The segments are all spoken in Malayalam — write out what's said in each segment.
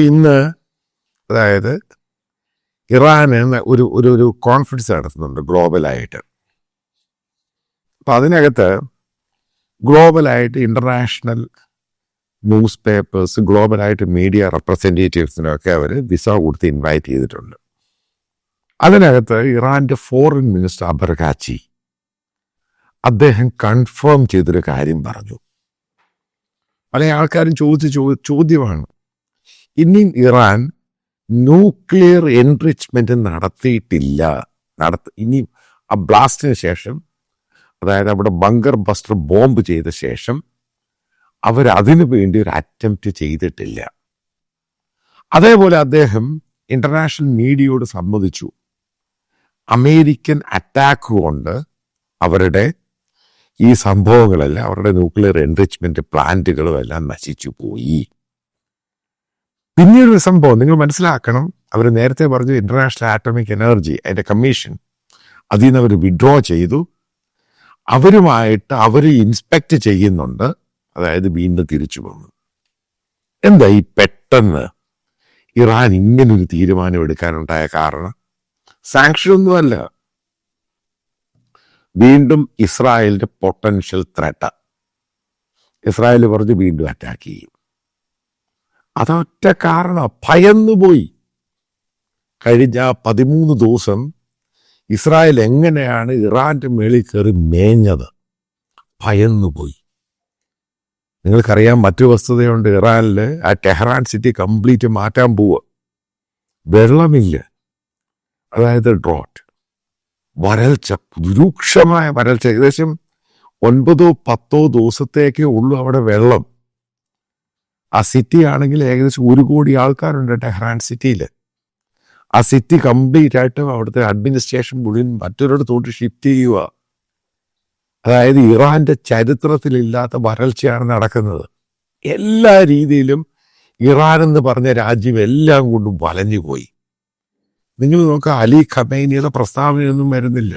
ഇന്ന് അതായത് ഇറാൻ എന്ന ഒരു ഒരു ഒരു കോൺഫറൻസ് നടത്തുന്നുണ്ട് ഗ്ലോബലായിട്ട്. അപ്പം അതിനകത്ത് ഗ്ലോബലായിട്ട് ഇന്റർനാഷണൽ ന്യൂസ് പേപ്പേഴ്സ് ഗ്ലോബലായിട്ട് മീഡിയ റെപ്രസെന്റേറ്റീവ്സിനൊക്കെ അവർ വിസ കൊടുത്ത് ഇൻവൈറ്റ് ചെയ്തിട്ടുണ്ട്. അതിനകത്ത് ഇറാന്റെ ഫോറിൻ മിനിസ്റ്റർ അബർഗാച്ചി അദ്ദേഹം കൺഫേം ചെയ്തൊരു കാര്യം പറഞ്ഞു. പല ആൾക്കാരും ചോദിച്ച ചോദ്യമാണ്. ഇനിയും ഇറാൻ ന്യൂക്ലിയർ എൻറിച്ച്മെന്റ് നടത്തിയിട്ടില്ല. നടത്ത ഇനി ആ ബ്ലാസ്റ്റിന് ശേഷം അതായത് അവിടെ ബങ്കർ ബസ്റ്റർ ബോംബ് ചെയ്ത ശേഷം അവർ അതിനു വേണ്ടി ഒരു അറ്റംപ്റ്റ് ചെയ്തിട്ടില്ല. അതേപോലെ അദ്ദേഹം ഇന്റർനാഷണൽ മീഡിയയോട് സമ്മതിച്ചു. അമേരിക്കൻ അറ്റാക്ക് കൊണ്ട് അവരുടെ ഈ സംഭവങ്ങളെല്ലാം അവരുടെ ന്യൂക്ലിയർ എൻറിച്ച്മെന്റ് പ്ലാന്റുകളും എല്ലാം നശിച്ചു പോയി. പിന്നീട് ഒരു സംഭവം നിങ്ങൾ മനസ്സിലാക്കണം. അവർ നേരത്തെ പറഞ്ഞു ഇന്റർനാഷണൽ ആറ്റോമിക് എനർജി അതിന്റെ കമ്മീഷൻ അതിൽ നിന്ന് അവർ വിഡ്രോ ചെയ്തു. അവരുമായിട്ട് അവർ ഇൻസ്പെക്ട് ചെയ്യുന്നുണ്ട്. അതായത് വീണ്ടും തിരിച്ചു വന്നു. എന്താ ഈ പെട്ടെന്ന് ഇറാൻ ഇങ്ങനൊരു തീരുമാനം എടുക്കാനുണ്ടായ കാരണം? സാങ്ഷൻ ഒന്നുമല്ല വീണ്ടും ഇസ്രായേലിന്റെ പൊട്ടൻഷ്യൽ ത്രട്ട ഇസ്രായേൽ പറഞ്ഞ് വീണ്ടും അറ്റാക്ക് ചെയ്യും. അതൊറ്റ കാരണം ഭയന്നുപോയി. കഴിഞ്ഞ പതിമൂന്ന് ദിവസം ഇസ്രായേൽ എങ്ങനെയാണ് ഇറാന്റെ മേളിൽ കയറി മേഞ്ഞത്? ഭയന്നുപോയി. നിങ്ങൾക്കറിയാം മറ്റു വസ്തുതയുണ്ട് ഇറാനിൽ ആ ടെഹ്റാൻ സിറ്റി കംപ്ലീറ്റ് മാറ്റാൻ പോവുക വെള്ളമില്ല. അതായത് ഡ്രോട്ട്. വരൾച്ച രൂക്ഷമായ വരൾച്ച. ഏകദേശം ഒൻപതോ പത്തോ ദിവസത്തേക്കേ ഉള്ളൂ അവിടെ വെള്ളം. ആ സിറ്റി ആണെങ്കിൽ ഏകദേശം ഒരു കോടി ആൾക്കാരുണ്ട് ടെഹ്റാൻ സിറ്റിയിൽ ആ സിറ്റി കംപ്ലീറ്റ് ആയിട്ട് അവിടുത്തെ അഡ്മിനിസ്ട്രേഷൻ മുഴുവൻ മറ്റൊരിടത്തോട്ട് ഷിഫ്റ്റ് ചെയ്യുക അതായത് ഇറാന്റെ ചരിത്രത്തിലില്ലാത്ത വരൾച്ചയാണ് നടക്കുന്നത്. എല്ലാ രീതിയിലും ഇറാൻ എന്ന് പറഞ്ഞ രാജ്യം എല്ലാം കൊണ്ടും വലഞ്ഞു പോയി. നിങ്ങൾ നോക്കുക അലി ഖമൈനിയുടെ പ്രസ്താവനയൊന്നും വരുന്നില്ല.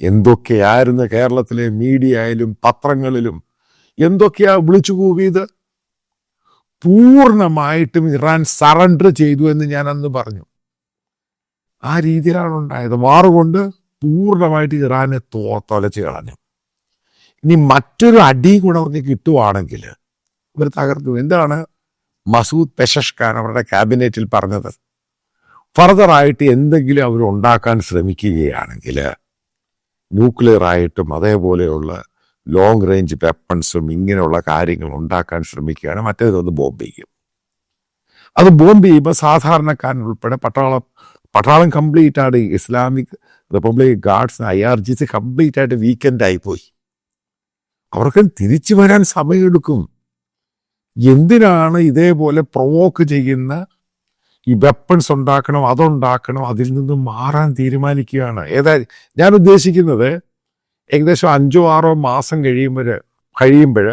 എന്തൊക്കെയായിരുന്നു കേരളത്തിലെ മീഡിയ ആയാലും പത്രങ്ങളിലും എന്തൊക്കെയാ വിളിച്ചു കൂവിയത്? പൂർണമായിട്ടും ഇറാൻ സറണ്ടർ ചെയ്തു എന്ന് ഞാൻ അന്ന് പറഞ്ഞു. ആ രീതിയിലാണ് ഉണ്ടായത്. മാറുകൊണ്ട് പൂർണമായിട്ട് ഇറാനെ തോത്തൊലച്ച് തൊലച്ച് കളഞ്ഞു. ഇനി മറ്റൊരു അടി കൂടെ അവർക്ക് കിട്ടുവാണെങ്കിൽ ഇവർ തകർത്തു. എന്താണ്? മസൂദ് പെഷഷ്ഖാൻ അവരുടെ ക്യാബിനറ്റിൽ പറഞ്ഞത്. ഫർദറായിട്ട് എന്തെങ്കിലും അവർ ഉണ്ടാക്കാൻ ശ്രമിക്കുകയാണെങ്കിൽ ന്യൂക്ലിയർ ആയിട്ടും അതേപോലെയുള്ള ലോങ് റേഞ്ച് വെപ്പൺസും ഇങ്ങനെയുള്ള കാര്യങ്ങൾ ഉണ്ടാക്കാൻ ശ്രമിക്കുകയാണ്. മറ്റേതൊന്ന് ബോംബ് ചെയ്യും. അത് ബോംബ് ചെയ്യുമ്പോൾ സാധാരണക്കാരൻ ഉൾപ്പെടെ പട്ടാളം പട്ടാളം കംപ്ലീറ്റ് ആണ് Islamic republic guards I R G C complete ആയിട്ട് വീക്കെൻഡ് ആയിപ്പോയി അവർക്ക് തിരിച്ചു വരാൻ സമയമെടുക്കും. എന്തിനാണ് ഇതേപോലെ പ്രൊവോക്ക് ചെയ്യുന്ന ഈ വെപ്പൺസ് ഉണ്ടാക്കണം അതുണ്ടാക്കണം അതിൽ നിന്നും മാറാൻ തീരുമാനിക്കുകയാണ്? ഏതാ ഞാൻ ഉദ്ദേശിക്കുന്നത് ഏകദേശം അഞ്ചോ ആറോ മാസം കഴിയുമ്പോൾ കഴിയുമ്പോൾ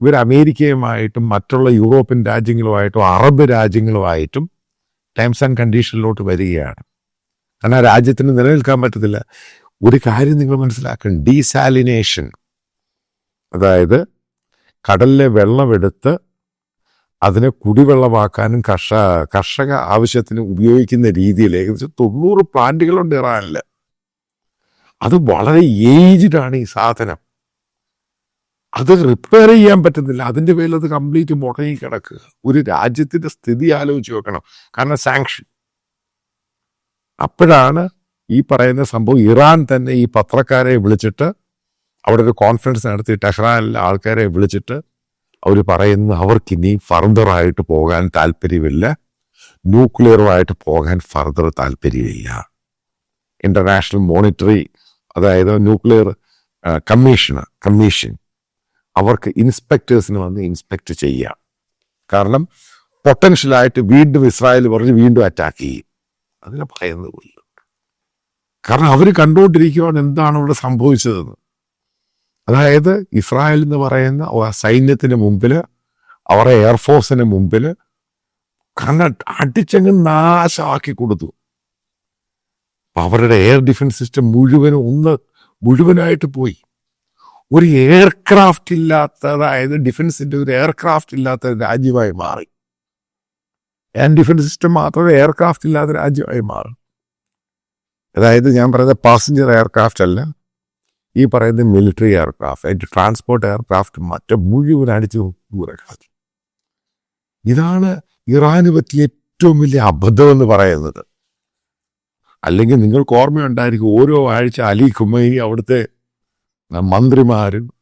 ഇവർ അമേരിക്കയുമായിട്ടും മറ്റുള്ള യൂറോപ്യൻ രാജ്യങ്ങളുമായിട്ടും അറബ് രാജ്യങ്ങളുമായിട്ടും ടൈംസ് ആൻഡ് കണ്ടീഷനിലോട്ട് വരികയാണ്. കാരണം ആ രാജ്യത്തിന് നിലനിൽക്കാൻ പറ്റത്തില്ല. ഒരു കാര്യം നിങ്ങൾ മനസ്സിലാക്കണം. ഡീസാലിനേഷൻ അതായത് കടലിലെ വെള്ളമെടുത്ത് അതിനെ കുടിവെള്ളമാക്കാനും കർഷ കർഷക ആവശ്യത്തിന് ഉപയോഗിക്കുന്ന രീതിയിൽ ഏകദേശം തൊണ്ണൂറ് പ്ലാന്റുകളുണ്ട് ഇറാനിൽ അത് വളരെ ഏജ്ഡാണ് ഈ സാധനം. അത് റിപ്പയർ ചെയ്യാൻ പറ്റുന്നില്ല. അതിന്റെ പേരിൽ അത് കംപ്ലീറ്റ് മുടങ്ങി കിടക്കുക. ഒരു രാജ്യത്തിന്റെ സ്ഥിതി ആലോചിച്ച് നോക്കണം. കാരണം സാങ്ഷൻ അപ്പോഴാണ് ഈ പറയുന്ന സംഭവം ഇറാൻ തന്നെ ഈ പത്രക്കാരെ വിളിച്ചിട്ട് അവിടെ ഒരു കോൺഫറൻസ് നടത്തി ടെഹ്റാനിലെ ആൾക്കാരെ വിളിച്ചിട്ട് അവർ പറയുന്നു അവർക്കിനി ഫർദറായിട്ട് പോകാൻ താല്പര്യമില്ല. ന്യൂക്ലിയറുമായിട്ട് പോകാൻ ഫർദർ താല്പര്യമില്ല. ഇന്റർനാഷണൽ മോണിറ്ററി അതായത് ന്യൂക്ലിയർ കമ്മീഷണർ കമ്മീഷൻ. അവർക്ക് ഇൻസ്പെക്ടേഴ്സിന് വന്ന് ഇൻസ്പെക്ട് ചെയ്യാം. കാരണം പൊട്ടൻഷ്യലായിട്ട് വീണ്ടും ഇസ്രായേൽ പറഞ്ഞ് വീണ്ടും അറ്റാക്ക് ചെയ്യും. അതിനെ ഭയന്ന് കൊല്ലും. കാരണം അവർ കണ്ടുകൊണ്ടിരിക്കുകയാണ് എന്താണ് ഇവിടെ സംഭവിച്ചതെന്ന്. അതായത് ഇസ്രായേൽ എന്ന് പറയുന്ന സൈന്യത്തിന് മുമ്പിൽ അവരുടെ എയർഫോഴ്സിന് മുമ്പിൽ കാരണം അടിച്ചങ്ങ് നാശമാക്കി കൊടുത്തു. അവരുടെ എയർ ഡിഫൻസ് സിസ്റ്റം മുഴുവനും ഒന്ന് മുഴുവനായിട്ട് പോയി. ഒരു എയർക്രാഫ്റ്റ് ഇല്ലാത്ത അതായത് ഡിഫൻസിന്റെ ഒരു എയർക്രാഫ്റ്റ് ഇല്ലാത്ത രാജ്യമായി മാറി. എയർ ഡിഫൻസ് സിസ്റ്റം മാത്രമേ എയർക്രാഫ്റ്റ് ഇല്ലാത്ത രാജ്യമായി മാറും. അതായത് ഞാൻ പറയുന്നത് പാസഞ്ചർ എയർക്രാഫ്റ്റ് അല്ല ഈ പറയുന്ന മിലിറ്ററി എയർക്രാഫ്റ്റ് അതിന്റെ ട്രാൻസ്പോർട്ട് എയർക്രാഫ്റ്റ് മറ്റേ മുഴുവൻ അടിച്ച് ഇതാണ് ഇറാന് പറ്റിയ ഏറ്റവും വലിയ അബദ്ധം എന്ന് പറയുന്നത്. അല്ലെങ്കിൽ നിങ്ങൾക്ക് ഓർമ്മയുണ്ടായിരിക്കും ഓരോ ആഴ്ച അലി ഖുമൈനി അവിടുത്തെ മന്ത്രിമാരും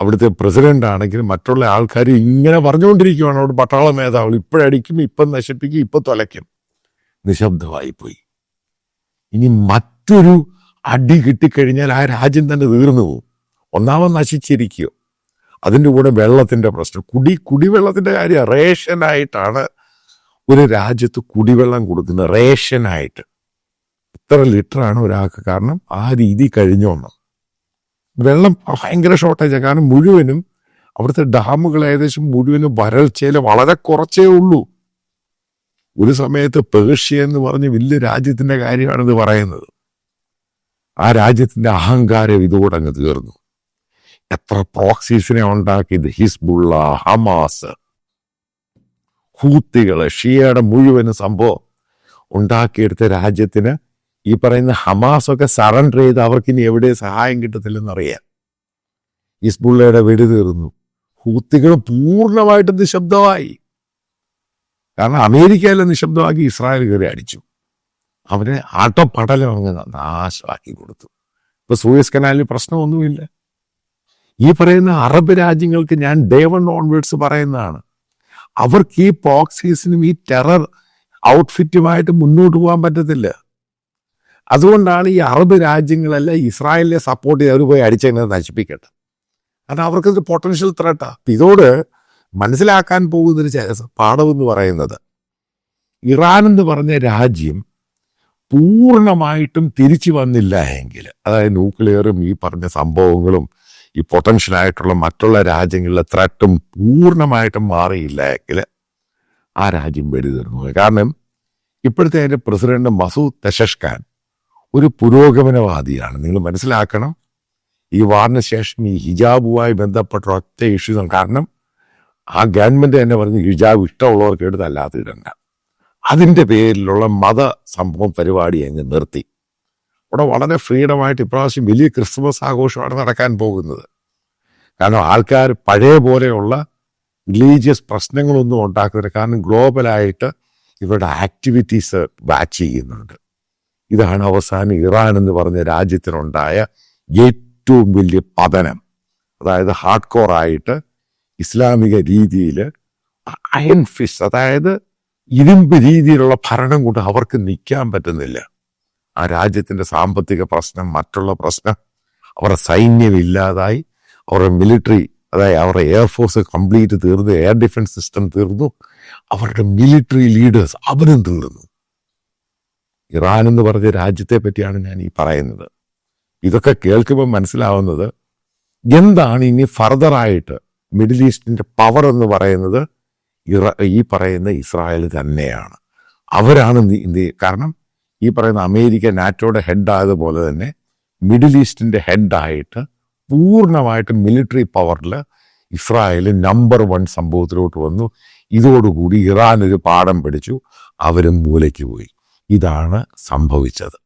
അവിടുത്തെ പ്രസിഡന്റ് ആണെങ്കിലും മറ്റുള്ള ആൾക്കാർ ഇങ്ങനെ പറഞ്ഞുകൊണ്ടിരിക്കുകയാണ് അവിടെ പട്ടാള മേധാവികൾ. ഇപ്പോഴടിക്കും ഇപ്പം നശിപ്പിക്കും ഇപ്പം തൊലയ്ക്കും. നിശബ്ദമായി പോയി ഇനി മറ്റൊരു അടി കിട്ടിക്കഴിഞ്ഞാൽ ആ രാജ്യം തന്നെ തീർന്നു പോകും. ഒന്നാമത് നശിച്ചിരിക്കുകയോ അതിന്റെ കൂടെ വെള്ളത്തിന്റെ പ്രശ്നം. കുടി കുടിവെള്ളത്തിന്റെ കാര്യം റേഷനായിട്ടാണ് ഒരു രാജ്യത്ത് കുടിവെള്ളം കൊടുക്കുന്നത്. റേഷനായിട്ട്. ഇത്ര ലിറ്ററാണ് ഒരാൾക്ക്. കാരണം ആ രീതി കഴിഞ്ഞു കഴിഞ്ഞോണം വെള്ളം ഭയങ്കര ഷോർട്ടേജാണ് കാരണം മുഴുവനും അവിടുത്തെ ഡാമുകൾ ഏകദേശം മുഴുവനും വരൾച്ചയിൽ വളരെ കുറച്ചേ ഉള്ളൂ. ഒരു സമയത്ത് പേർഷ്യ എന്ന് പറഞ്ഞ് വലിയ രാജ്യത്തിന്റെ കാര്യമാണിത് പറയുന്നത്. ആ രാജ്യത്തിന്റെ അഹങ്കാരം ഇതോടെ അങ്ങ് തീർന്നു. എത്ര പ്രോക്സീസിനെ ഉണ്ടാക്കിയത്? ഹിസ്ബുള്ള ഹമാസ് ഹൂത്തികൾ ഷിയയുടെ മുഴുവൻ സംഭവം ഉണ്ടാക്കിയെടുത്ത രാജ്യത്തിന് ഈ പറയുന്ന ഹമാസൊക്കെ സറണ്ടർ ചെയ്ത് അവർക്കിനി എവിടെ സഹായം കിട്ടത്തില്ലെന്നറിയാം ഹിസ്ബുള്ളയുടെ വെടി തീർന്നു. ഹൂത്തികൾ പൂർണമായിട്ട് നിശബ്ദമായി. കാരണം അമേരിക്കയിലെ നിശബ്ദമാക്കി ഇസ്രായേൽ കയറി അടിച്ചു. അവരെ ആട്ടപ്പടലം അങ്ങ് നാശമാക്കി കൊടുത്തു. ഇപ്പൊ സൂയസ് കനാലിൽ പ്രശ്നമൊന്നുമില്ല. ഈ പറയുന്ന അറബ് രാജ്യങ്ങൾക്ക് ഞാൻ ഡേവൺ ഓൺവേർഡ്സ് പറയുന്നതാണ്. അവർക്ക് ഈ പ്രോക്സീസിനും ഈ ടെറർ ഔട്ട്ഫിറ്റുമായിട്ട് മുന്നോട്ട് പോകാൻ പറ്റത്തില്ല. അതുകൊണ്ടാണ് ഈ അറബ് രാജ്യങ്ങളെല്ലാം ഇസ്രായേലിനെ സപ്പോർട്ട് ചെയ്ത് അവർ പോയി അടിച്ചതിനെ നശിപ്പിക്കട്ടെ കാരണം അവർക്കൊരു പൊട്ടൻഷ്യൽ ത്രട്ടാണ് ഇതോട് മനസ്സിലാക്കാൻ പോകുന്നൊരു പാഠമെന്ന് പറയുന്നത് ഇറാൻ എന്ന് പറഞ്ഞ രാജ്യം പൂർണമായിട്ടും തിരിച്ചു വന്നില്ല എങ്കിൽ അതായത് ന്യൂക്ലിയറും ഈ പറഞ്ഞ സംഭവങ്ങളും ഈ പൊട്ടൻഷ്യലായിട്ടുള്ള മറ്റുള്ള രാജ്യങ്ങളിലെ ത്രട്ടും പൂർണമായിട്ടും മാറിയില്ല എങ്കിൽ ആ രാജ്യം വെടിതീർന്നു. കാരണം ഇപ്പോഴത്തെ അതിന്റെ പ്രസിഡന്റ് മസൂദ് പെഷഷ്ഖാൻ ഒരു പുരോഗമനവാദിയാണ്. നിങ്ങൾ മനസ്സിലാക്കണം ഈ വാറിന് ശേഷം ഈ ഹിജാബുമായി ബന്ധപ്പെട്ട ഒറ്റ ഇഷ്യൂ കാരണം ആ ഗവൺമെന്റ് തന്നെ പറഞ്ഞു ഹിജാബ് ഇഷ്ടമുള്ളവർക്ക് എടുത്ത് അല്ലാതെ ഇടണ്ട. അതിന്റെ പേരിലുള്ള മത സംഭവം പരിപാടി അങ്ങ് നിർത്തി. അവിടെ വളരെ ഫ്രീഡമായിട്ട് ഇപ്രാവശ്യം വലിയ ക്രിസ്മസ് ആഘോഷമാണ് നടക്കാൻ പോകുന്നത്. കാരണം ആൾക്കാർ പഴയ പോലെയുള്ള റിലീജിയസ് പ്രശ്നങ്ങളൊന്നും ഉണ്ടാക്കുന്നില്ല കാരണം ഗ്ലോബലായിട്ട് ഇവരുടെ ആക്ടിവിറ്റീസ് വാച്ച് ചെയ്യുന്നുണ്ട്. ഇതാണ് അവസാനം ഇറാൻ എന്ന് പറഞ്ഞ രാജ്യത്തിനുണ്ടായ ഏറ്റവും വലിയ പതനം. അതായത് ഹാർഡ് കോർ ആയിട്ട് ഇസ്ലാമിക രീതിയിൽ അയൺ ഫിഷ് അതായത് ഇരുമ്പ് രീതിയിലുള്ള ഭരണം കൊണ്ട് അവർക്ക് നിൽക്കാൻ പറ്റുന്നില്ല. ആ രാജ്യത്തിന്റെ സാമ്പത്തിക പ്രശ്നം മറ്റുള്ള പ്രശ്നം അവരുടെ സൈന്യം ഇല്ലാതായി അവരുടെ മിലിറ്ററി അതായത് അവരുടെ എയർഫോഴ്സ് കംപ്ലീറ്റ് തീർന്നു എയർ ഡിഫൻസ് സിസ്റ്റം തീർന്നു അവരുടെ മിലിറ്ററി ലീഡേഴ്സ് അവരും തീർന്നു. ഇറാൻ എന്ന് പറഞ്ഞ രാജ്യത്തെ പറ്റിയാണ് ഞാൻ ഈ പറയുന്നത്. ഇതൊക്കെ കേൾക്കുമ്പോൾ മനസ്സിലാവുന്നത് എന്താണ് ഇനി ഫർദറായിട്ട് മിഡിൽ ഈസ്റ്റിന്റെ പവർ എന്ന് പറയുന്നത് ഇറ ഈ പറയുന്ന ഇസ്രായേൽ തന്നെയാണ്. അവരാണ് നി- കാരണം ഈ പറയുന്ന അമേരിക്ക നാറ്റോയുടെ ഹെഡ് ആയതുപോലെ തന്നെ മിഡിൽ ഈസ്റ്റിന്റെ ഹെഡായിട്ട് പൂർണമായിട്ട് മിലിറ്ററി പവറിൽ ഇസ്രായേൽ നമ്പർ വൺ സംഭവത്തിലോട്ട് വന്നു. ഇതോടുകൂടി ഇറാൻ ഒരു പാഠം പഠിച്ചു. അവരും മൂലയ്ക്ക് പോയി. ഇതാണ് സംഭവിച്ചത്.